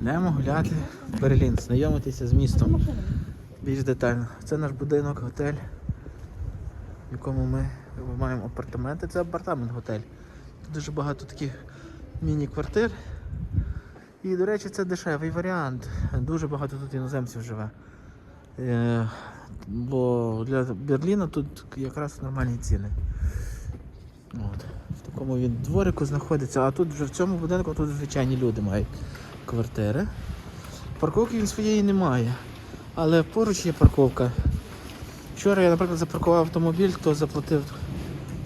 Йдемо гуляти в Берлін, знайомитися з містом більш детально. Це наш будинок, готель, в якому ми маємо апартаменти. Це апартамент готель. Тут дуже багато таких міні-квартир. І, до речі, це дешевий варіант. Дуже багато тут іноземців живе. Е, бо для Берліна тут якраз нормальні ціни. От. В такому він дворику знаходиться, а тут вже в цьому будинку тут звичайні люди мають квартири. Парковки він своєї немає. Але поруч є парковка. Вчора я, наприклад, запаркував автомобіль, то заплатив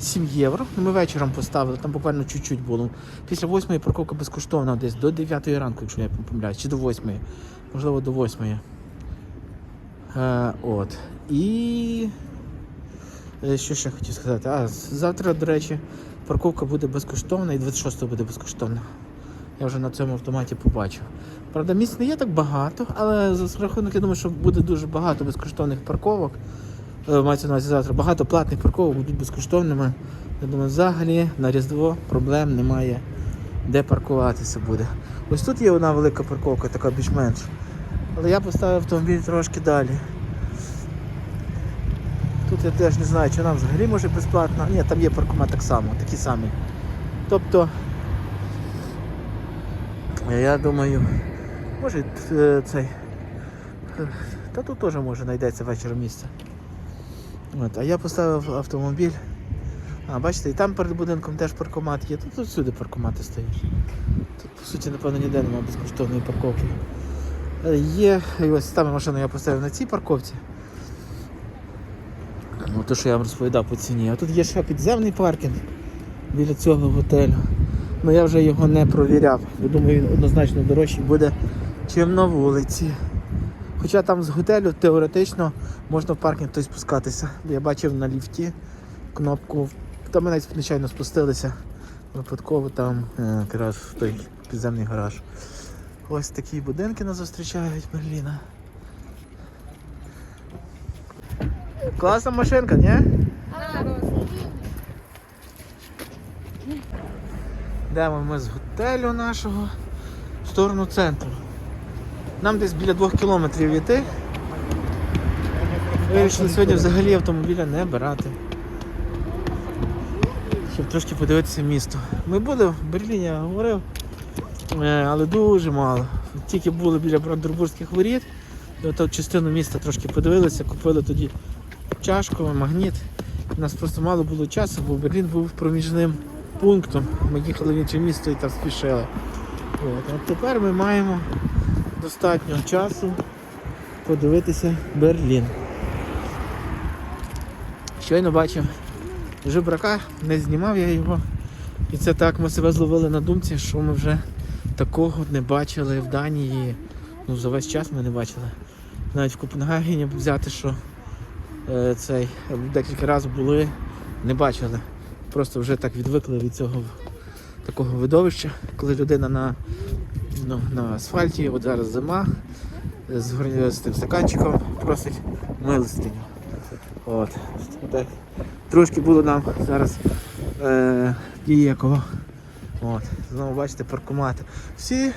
7 євро. Ну, Ми вечором поставили, там буквально чуть-чуть було. Після 8 парковка безкоштовна десь до 9 ранку, якщо я помиляюсь, чи до 8. Можливо, до 8. Е, от. І. е, Що ще хотів сказати? А, завтра, до речі, парковка буде безкоштовна і 26 буде безкоштовна. Я вже на цьому автоматі побачив. Правда, місць не є так багато, але за рахунок, я думаю, що буде дуже багато безкоштовних парковок. Е, Мається на увазі завтра. Багато платних парковок будуть безкоштовними. Я думаю, взагалі на Різдво проблем немає, де паркуватися буде. Ось тут є одна велика парковка, така більш-менш. Але я поставив автомобіль трошки далі. Тут я теж не знаю, чи нам взагалі може безплатно. Ні, там є паркомат так само, такі самі. Тобто, я думаю, може е, цей. е, Та тут теж може знайдеться вечором місце. От, а я поставив автомобіль. А, бачите, і там перед будинком теж паркомат є. Тут, всюди паркомати стоять. Тут, по суті, напевно, ніде немає безкоштовної парковки. Е, Є, і ось там машину я поставив на цій парковці. Ну, те, що я вам розповідав по ціні. А тут є ще підземний паркінг біля цього готелю. Ну я вже його не провіряв, бо думаю, він однозначно дорожчий буде, чим на вулиці. Хоча там з готелю теоретично можна в паркінг той спускатися. Я бачив на ліфті кнопку. Там ми навіть нечайно спустилися. Випадково там е, якраз в той підземний гараж. Ось такі будинки нас зустрічають Берліна. Класна машинка, ні? Йдемо ми з готелю нашого в сторону центру. Нам десь біля двох кілометрів йти. Вирішили сьогодні взагалі автомобіля не брати. Щоб трошки подивитися місто. Ми були в Берліні, я говорив, е, але дуже мало. Тільки були біля Брандербурзьких воріт, от частину міста трошки подивилися, купили тоді чашку, магніт. У нас просто мало було часу, бо Берлін був проміжним пунктом. Ми їхали в інше місто і там спішили. От. А тепер ми маємо достатньо часу подивитися Берлін. Щойно бачив жебрака, не знімав я його. І це так ми себе зловили на думці, що ми вже такого не бачили в Данії. Ну, за весь час ми не бачили. Навіть в Копенгагені взяти, що е, цей декілька разів були, не бачили. Просто вже так відвикли від цього такого видовища, коли людина на, ну, на асфальті, от зараз зима, з, горні- з тим стаканчиком просить милостиню. От. Так. Трошки було нам зараз е, дієкого. От. Знову бачите паркомати. Всі,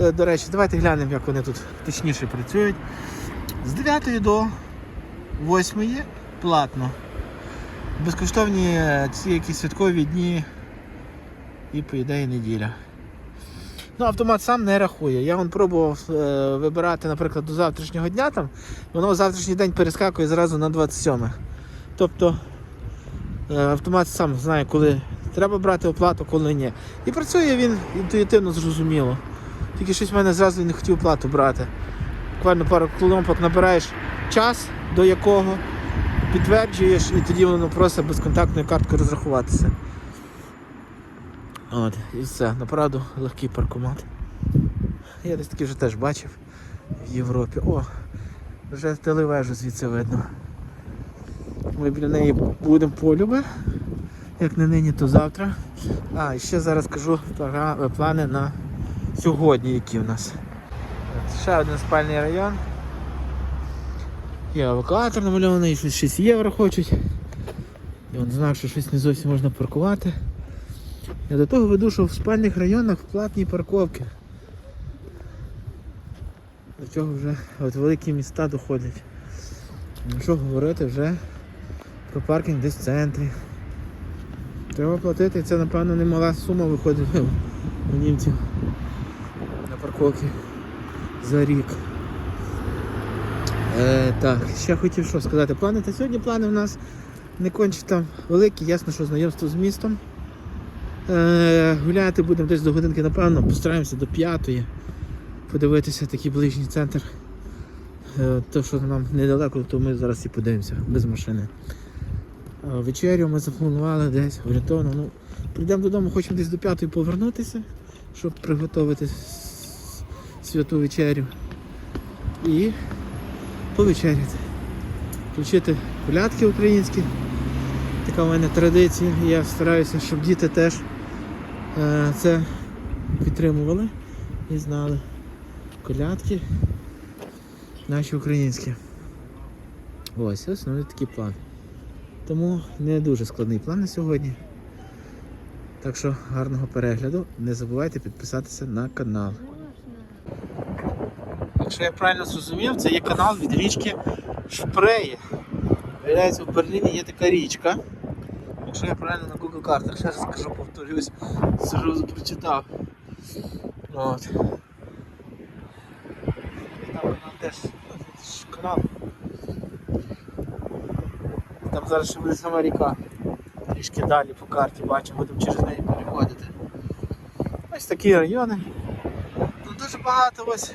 е, до речі, давайте глянемо, як вони тут точніше працюють. З 9 до 8 платно. Безкоштовні ці якісь святкові дні і по ідеї неділя. Ну, автомат сам не рахує. Я вон пробував е, вибирати, наприклад, до завтрашнього дня там, воно завтрашній день перескакує зразу на 27. Тобто е, автомат сам знає, коли треба брати оплату, коли ні. І працює він інтуїтивно зрозуміло. Тільки щось в мене зразу не хотів оплату брати. Буквально пару кнопок набираєш час, до якого підтверджуєш, і тоді воно просить безконтактною карткою розрахуватися. От, і все, направду легкий паркомат. Я десь такий вже теж бачив в Європі. О, вже телевежу звідси видно. Ми біля неї будемо полюби. Як не нині, то завтра. А, і ще зараз кажу плани на сьогодні, які в нас. Ще один спальний район. Є евакуатор намальований, щось 6 євро хочуть. І он знак, що щось не зовсім можна паркувати. Я до того веду, що в спальних районах платні парковки. до чого вже от великі міста доходять. Ну що говорити вже про паркінг десь в центрі. Треба платити, це напевно немала сума виходить у німців на парковки за рік. Е, так, ще хотів що сказати. Плани та сьогодні плани в нас не конче там великі, ясно, що знайомство з містом. Е, гуляти будемо десь до годинки, напевно, постараємося до п'ятої. Подивитися такий ближній центр. Е, то, що нам недалеко, то ми зараз і подивимося без машини. Е, вечерю ми запланували десь орієнтовно. Ну, прийдемо додому, хочемо десь до п'ятої повернутися, щоб приготувати святу вечерю. І повечеряти. Включити колядки українські. Така в мене традиція. Я стараюся, щоб діти теж е, це підтримували і знали. Колядки наші українські. Ось, основний такий план. Тому не дуже складний план на сьогодні. Так що гарного перегляду. Не забувайте підписатися на канал. Якщо я правильно зрозумів, це є канал від річки Шпреї. Виявляється, в Берліні є така річка. Якщо я правильно на Google картах, ще раз скажу, повторюсь, сразу прочитав. От. Там теж канал. Там зараз ще буде сама ріка. Трішки далі по карті бачимо, будемо через неї переходити. Ось такі райони. Тут дуже багато ось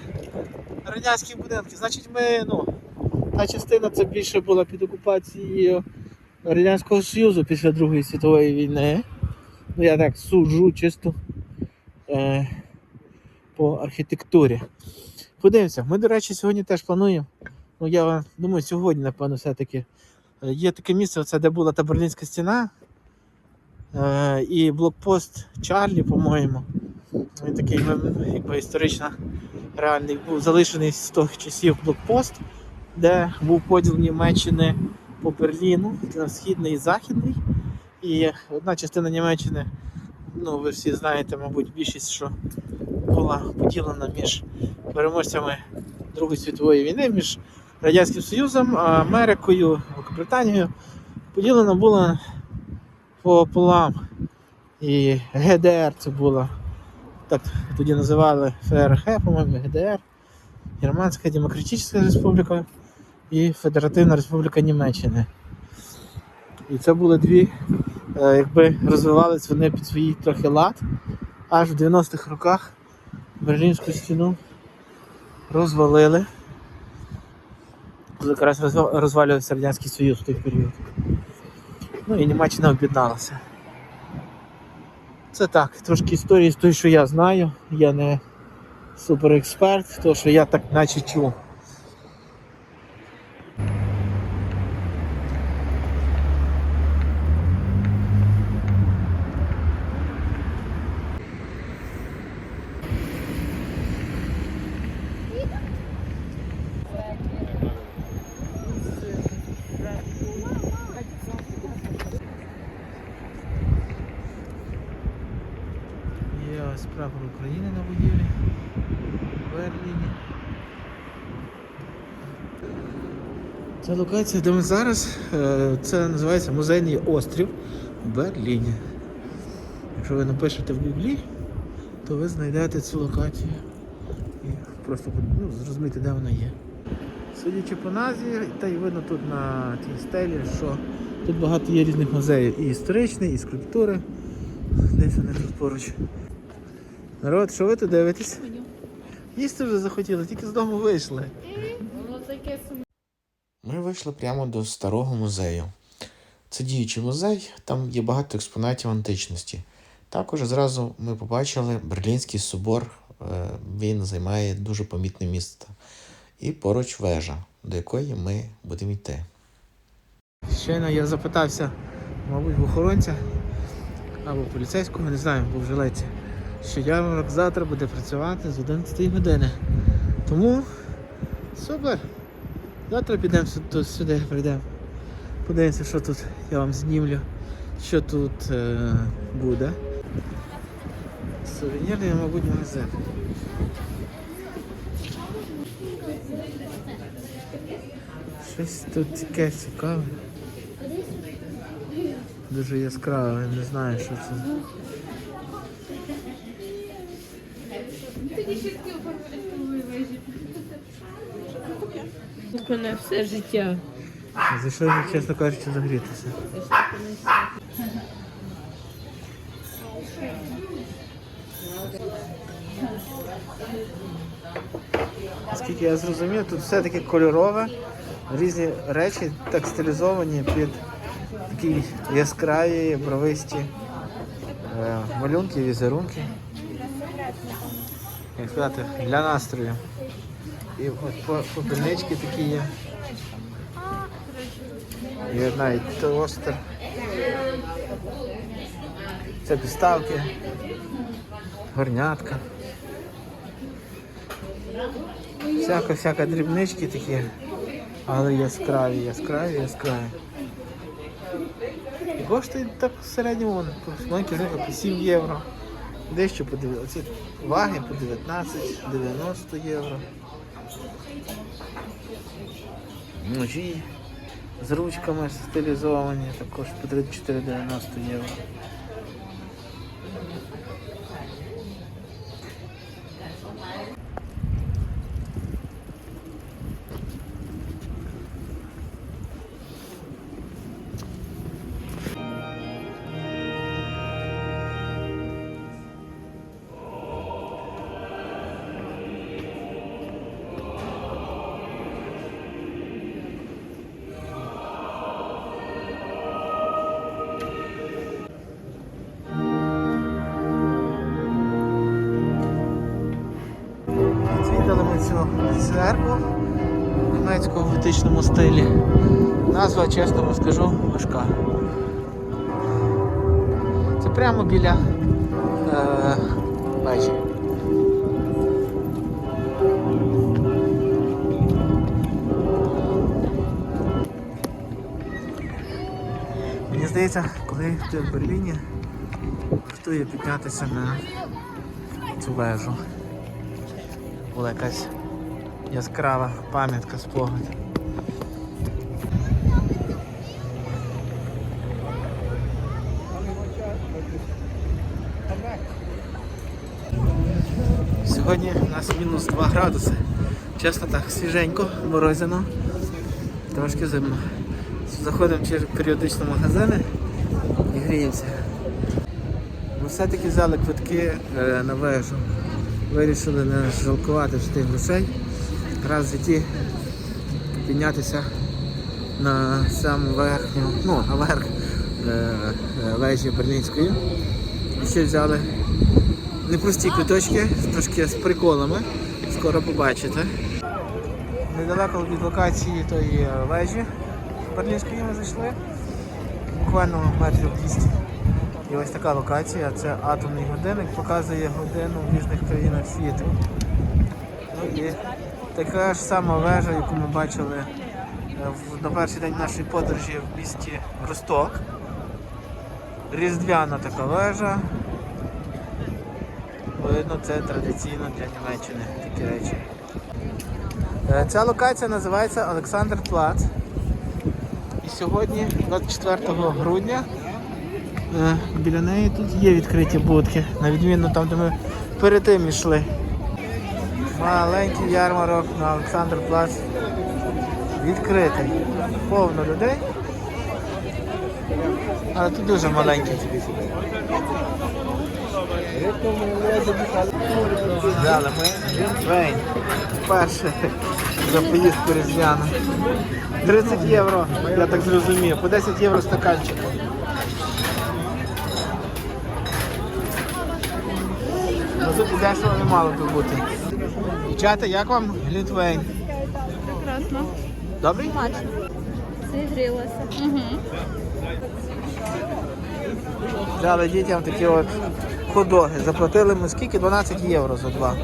радянських будинків. Значить ми, ну, та частина це більше була під окупацією Радянського Союзу після Другої світової війни. Ну я так суджу чисто е, по архітектурі. Подивимося, ми, до речі, сьогодні теж плануємо. Ну, я думаю, сьогодні, напевно, все-таки е, є таке місце, оце, де була та Берлінська стіна е, і блокпост Чарлі, по-моєму. Він такий ну, якби історично реальний був залишений з тих часів блокпост, де був поділ Німеччини по Берліну на східний і західний. І одна частина Німеччини, ну ви всі знаєте, мабуть, більшість, що була поділена між переможцями Другої світової війни, між Радянським Союзом, Америкою, Великобританією. Поділена була пополам. І ГДР це була, так тоді називали ФРГ, по-моєму, ГДР, Германська Демократична Республіка і Федеративна Республіка Німеччини. І це були дві, е, якби розвивались вони під свій трохи лад. Аж в 90-х роках Берлінську стіну розвалили. Якраз розвалювався Радянський Союз в той період. Ну і Німеччина об'єдналася. Це так, трошки історії з того, що я знаю. Я не суперексперт, то що я так наче чув. Є ось прапор України на будівлі в Берліні. Ця локація, де ми зараз, е, це називається Музейний острів в Берліні. Якщо ви напишете в Гуглі, то ви знайдете цю локацію і просто ну, зрозумієте, де вона є. Судячи по назві, та й видно тут на тій стелі, що тут багато є різних музеїв. І історичний, і скульптури. Десь вони тут поруч. Народ, що ви тут дивитесь? Їсти вже захотіли, тільки з дому вийшли. Ми вийшли прямо до старого музею. Це діючий музей, там є багато експонатів античності. Також зразу ми побачили Берлінський собор, е, він займає дуже помітне місце. І поруч вежа, до якої ми будемо йти. Щойно я запитався, мабуть, в охоронця або поліцейського, не знаю, був в що ярмарок завтра буде працювати з 11 години. Тому супер. Завтра підемо сюди, сюди прийдемо. Подивимося, що тут я вам знімлю, що тут е, буде. Сувенірний, мабуть, магазин. Щось тут таке цікаве. Дуже яскраве, не знаю, що це. Мене все життя. Зайшли, чесно кажучи, загрітися. Наскільки я зрозумів, тут все таки кольорове, різні речі так стилізовані під такі яскраві, бровисті е, малюнки, візерунки. Як сказати, для настрою. І от по- попільнички такі є. Є навіть тостер. Це підставки, горнятка. Всяка всяка дрібнички такі, але яскраві, яскраві, яскраві. І коштують так в середньому маленькі знижки по 7 євро. Дещо по 9, ваги по 19-90 євро. Ножі з ручками стилізовані, також по 34,90 євро. Цю в німецькому готичному стилі. Назва, чесно вам скажу, важка. Це прямо біля е, вежі. Мені здається, коли ти в Берліні, вартує піднятися на цю вежу була якась яскрава пам'ятка спогад. Сьогодні у нас мінус 2 градуси. Чесно так, свіженько, морозяно, трошки зимно. Заходимо через періодично магазини і гріємося. Ми все-таки взяли квитки е, на вежу. Вирішили не жалкувати ж тих грошей. Раз в житті піднятися на саму верхню, ну, на верх е, е, вежі Берлінської. І ще взяли непрості квиточки, трошки з приколами. Скоро побачите. Недалеко від локації тої е, вежі Берлінської ми зайшли. Буквально метрів 200. І ось така локація, це атомний годинник, показує годину в різних країнах світу. Ну і така ж сама вежа, яку ми бачили е, на перший день нашої подорожі в місті Росток. Різдвяна така вежа. Видно, це традиційно для Німеччини такі речі. Е, Ця локація називається Олександр Плац. І сьогодні, 24 грудня, Е, Біля неї тут є відкриті будки, на відміну там, де ми перед тим йшли. Маленький ярмарок на Олександр Плац. Відкритий. Повно людей. Але тут дуже маленький. Взяли ми Вейн. Перше за поїздку різдвяну. 30 євро, я так зрозумів, по 10 євро стаканчик. Ну тут дешево не мало би бути. Дівчата, як вам Глінтвейн? Прекрасно. Добрий? Зігрілася. Угу. Дали дітям такі от ходоги. Заплатили ми скільки? 12 євро за два.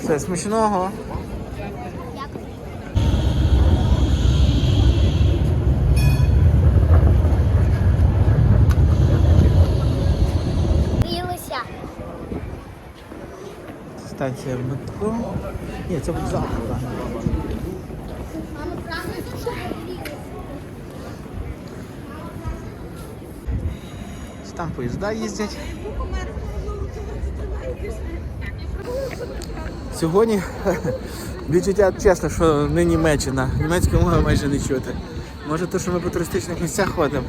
Все, смачного. Станція метро. Ні, це вокзал. Там поїзда їздять. Сьогодні відчуття чесно, що не Німеччина. Німецької мови майже не чути. Може, то, що ми по туристичних місцях ходимо.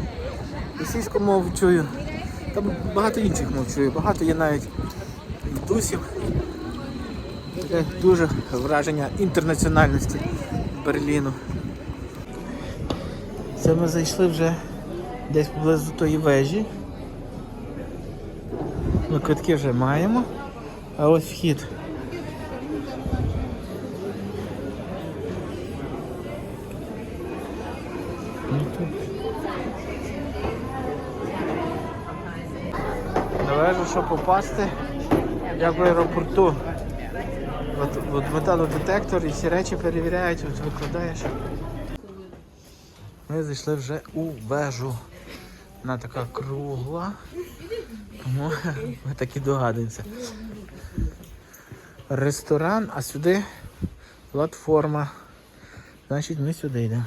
Російську мову чую. Та багато інших мов чую. Багато є навіть. Таке дуже враження інтернаціональності Берліну. Це ми зайшли вже десь поблизу тої вежі. Ми квитки вже маємо. А ось вхід. Ну. На вежу, щоб попасти, як в аеропорту. От, от металодетектор і всі речі перевіряють, от викладаєш. Ми зайшли вже у вежу. Вона така кругла. Тому ми так і догадуємося. Ресторан, а сюди платформа. Значить, ми сюди йдемо.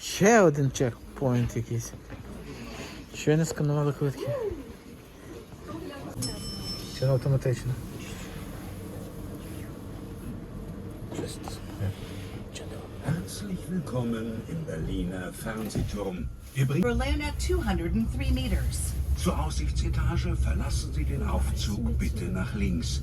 Ще один чекпоінт якийсь. Щойно сканували квитки. Не автоматично? Willkommen im Berliner Fernsehturm. Wir bringen Berlin at 203 meters. zur Aussichtsetage. Verlassen Sie den Aufzug bitte nach links.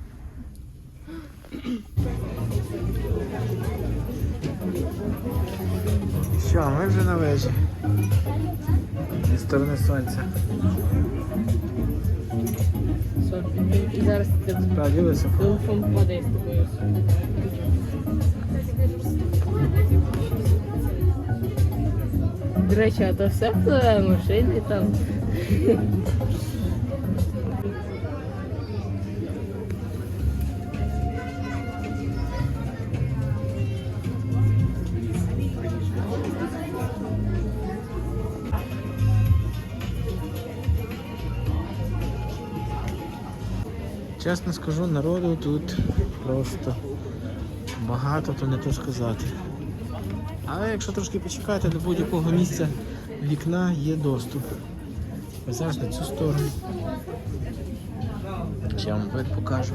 Що, ми вже на вежі. Зі сторони сонця. І зараз ти Справді. До речі, а то все в машині там. Чесно скажу, народу тут просто багато, то не то сказати. Але якщо трошки почекати, до будь-якого місця вікна є доступ. Зараз на цю сторону. Ще я вам вид покажу.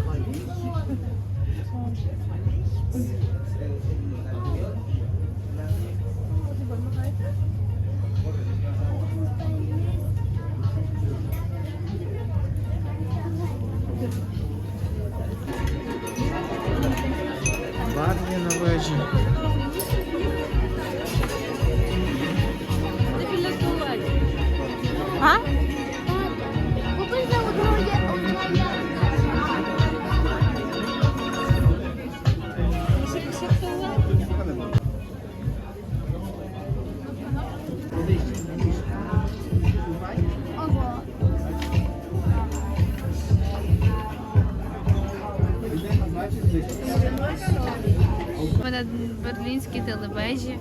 На берлінській телевежі.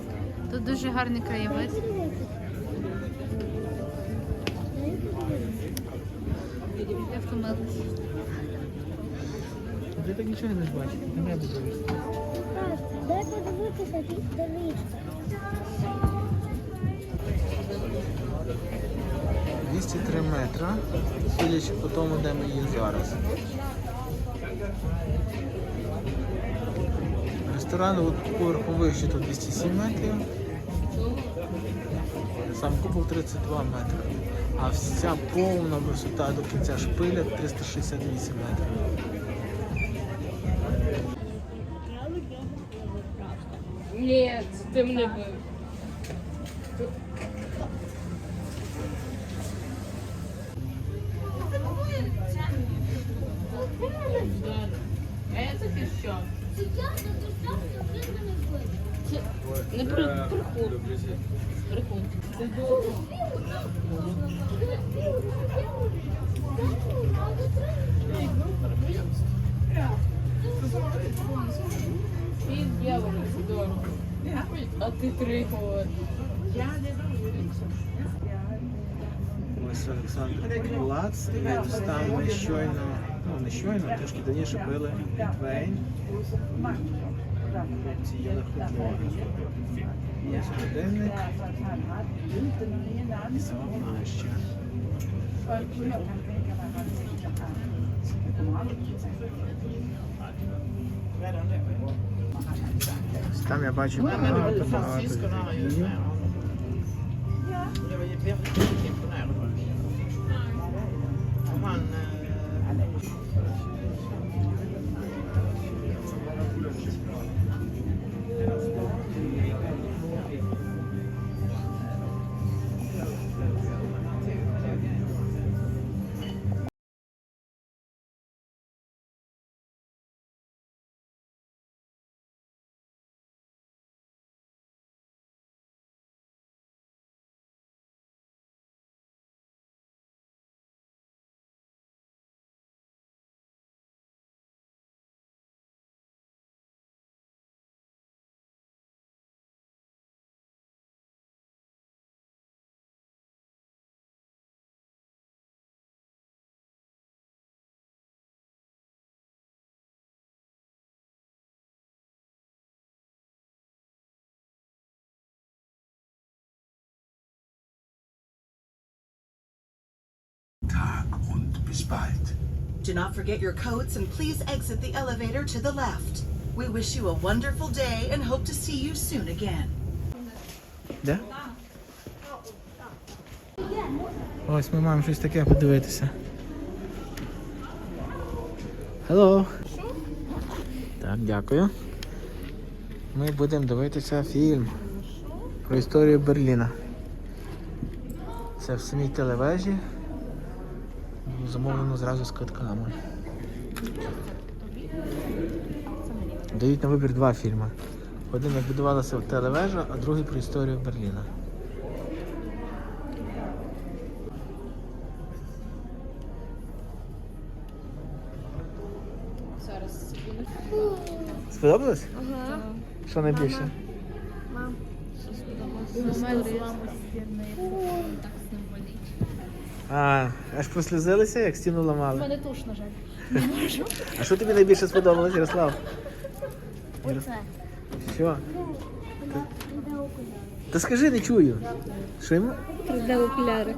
Тут дуже гарний краєвид. Я втомилась. Ти так нічого не бачиш, на небо дивишся. Дай подивитися до річки. 203 метра, судячи по тому, де ми є зараз. Ресторан от поверху вище тут 207 метрів. Сам купол 32 метри. А вся повна висота до кінця шпиля 368 метрів. Ні, ти мене бив. А я таки що? Не при, приход. Приход. Він дьявол, здорово. А ти приход. Ось Олександр Плац, і ось там ми щойно, ну не щойно, трошки давніше пили Вейн. Хлопці їли футбол. Є годинник. І сама площа. Там я бачу багато, багато und bis bald. Do not forget your coats and please exit the elevator to the left. We wish you a wonderful day and hope to see you soon again. Де? Ось ми маємо щось таке подивитися. Hello. Так, дякую. Ми будемо дивитися фільм про історію Берліна. Це в самій телевежі. Замовлено зразу з квитками. Дають на вибір два фільми. Один як будувалася телевежа, а другий про історію Берліна. Зараз Сподобалось? Ага. Що найбільше? А, аж прослізилися, як стіну ламали. мене туш, на жаль. А що тобі найбільше сподобалось, Ярослав? Оце. Що? Та скажи, не чую. Що йому? Де окуляри?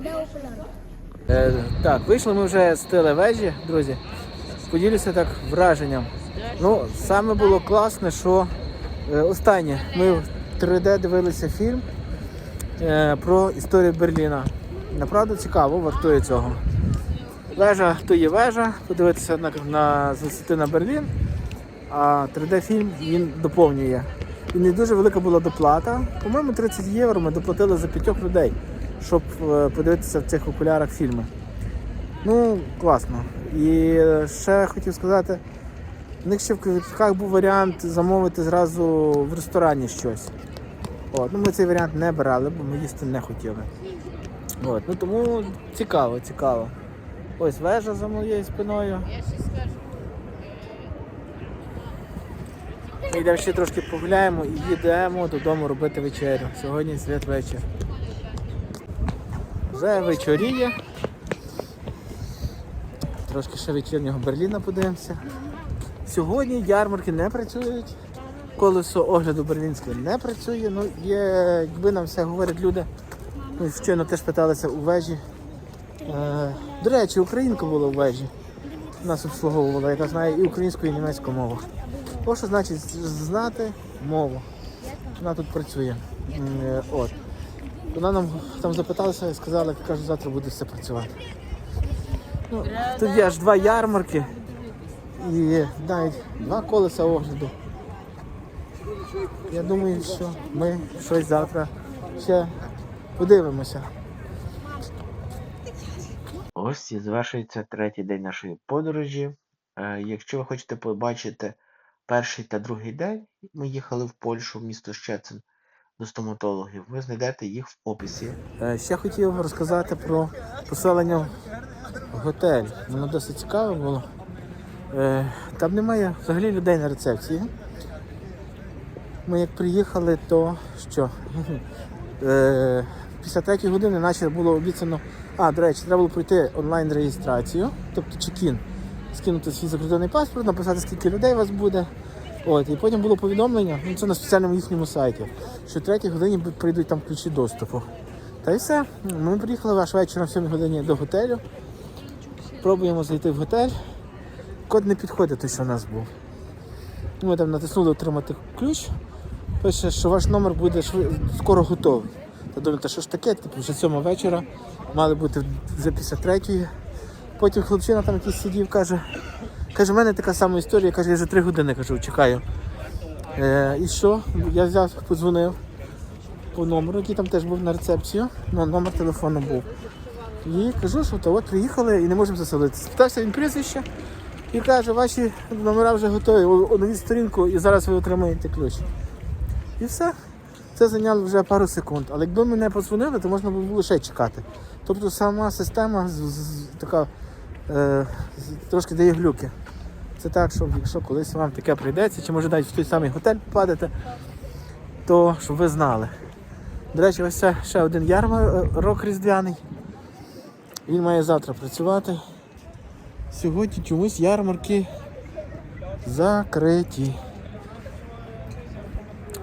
Е, так, вийшли ми вже з телевежі, друзі. Поділюся так враженням. Ну, саме було класне, що е, останнє. Ми в 3D дивилися фільм е, про історію Берліна. Направду цікаво, вартує цього. Вежа то є вежа, подивитися на, на висоти на Берлін, а 3D-фільм він доповнює. І не дуже велика була доплата. По-моєму, 30 євро ми доплатили за п'ятьох людей, щоб е, подивитися в цих окулярах фільми. Ну, класно. І ще хотів сказати, в них ще в квитках був варіант замовити зразу в ресторані щось. От, ну ми цей варіант не брали, бо ми їсти не хотіли. От, ну тому цікаво, цікаво. Ось вежа за моєю спиною. Ми йдемо ще трошки погуляємо і їдемо додому робити вечерю. Сьогодні святвечір. Вже вечоріє. Трошки ще вечірнього Берліна подивимося. Сьогодні ярмарки не працюють. Колесо огляду берлінське не працює. Ну, є, якби нам все говорять люди. Ми щойно теж питалися у вежі. Е, до речі, українка була у вежі. Нас обслуговувала, яка знає і українську, і німецьку мову. Ось що значить знати мову. Вона тут працює. Е, От. Вона нам там запиталася і сказала, каже, завтра буде все працювати. Ну, тут є аж два ярмарки і навіть два колеса огляду. Я думаю, що ми щось завтра ще подивимося. Ось і завершується третій день нашої подорожі. Е, Якщо ви хочете побачити перший та другий день ми їхали в Польщу, в місто Щецин до стоматологів. Ви знайдете їх в описі. Е, Ще хотів розказати про поселення в готель. Воно досить цікаве було. Е, Там немає взагалі людей на рецепції. Ми як приїхали, то що? Після третьої години наче було обіцяно. А, до речі, треба було пройти онлайн-реєстрацію, тобто чекін, скинути свій закордонний паспорт, написати, скільки людей у вас буде. От, і потім було повідомлення, ну це на спеціальному їхньому сайті, що в третій годині прийдуть там ключі доступу. Та й все. Ми приїхали аж вечором в 7 годині до готелю. Пробуємо зайти в готель. Код не підходить той, що у нас був. Ми там натиснули отримати ключ. Пише, що ваш номер буде скоро готовий. Та думаєте, що ж таке? Типу вже 7 вечора, мали бути вже після третьої. Потім хлопчина там якийсь сидів, каже, каже, в мене така сама історія, каже, я вже 3 години кажу, чекаю. Е, і що? Я взяв, подзвонив по номеру, який там теж був на рецепцію, ну, номер телефону був. І кажу, що то от приїхали і не можемо заселитися. Спитався він прізвище і каже, ваші номера вже готові, оновіть сторінку і зараз ви отримаєте ключ. І все. Це зайняло вже пару секунд. Але якби мене подзвонили, то можна було ще чекати. Тобто сама система така е, трошки дає глюки. Це так, щоб якщо колись вам таке прийдеться, чи може навіть в той самий готель попадете, то щоб ви знали. До речі, ось це ще один ярмарок різдвяний. Він має завтра працювати. Сьогодні чомусь ярмарки закриті.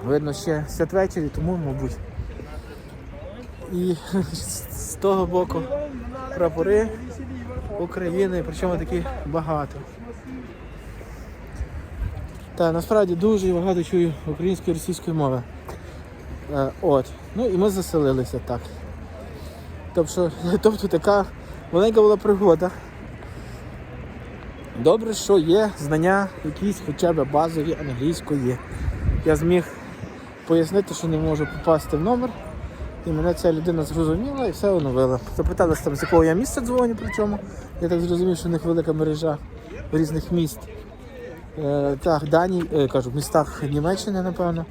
Видно, ще святвечері, тому, мабуть. І з того боку прапори України, причому такі багато. Та насправді дуже багато чую української і російської мови. Е, от. Ну і ми заселилися так. Тобто, тобто така маленька була пригода. Добре, що є знання якісь хоча б базові англійської. Я зміг пояснити, що не можу попасти в номер. І мене ця людина зрозуміла і все оновила. Запиталися там, з якого я місця дзвоню, причому. Я так зрозумів, що у них велика мережа різних міст. Е, так, Дані, е, кажу, в містах Німеччини, напевно.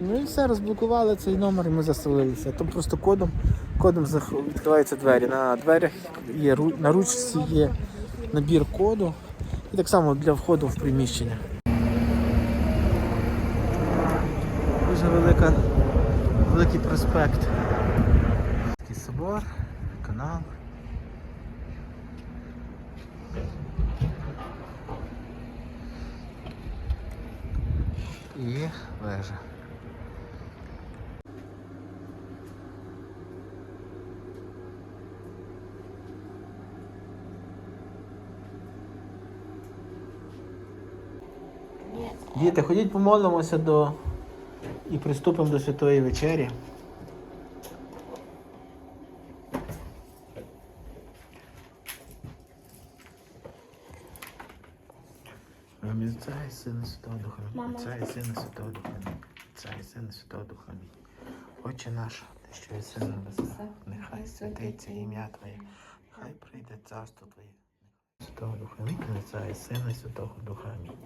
Ну і все, розблокували цей номер і ми заселилися. Там просто кодом, кодом відкриваються двері. На дверях є на ручці є набір коду. І так само для входу в приміщення. Дуже велика, великий проспект. Такий собор, канал. І вежа. Діти, ходіть помолимося до і приступимо до святої вечері. Отця і Сина Святого Духа. Отця і Сина Святого Духа. Отця і Сина Святого Духа. Отче наш, ти що єси на небесах, нехай святиться ім'я Твоє, нехай прийде царство Твоє. Святого Духа. Отця і Сина Святого Духа. Амінь.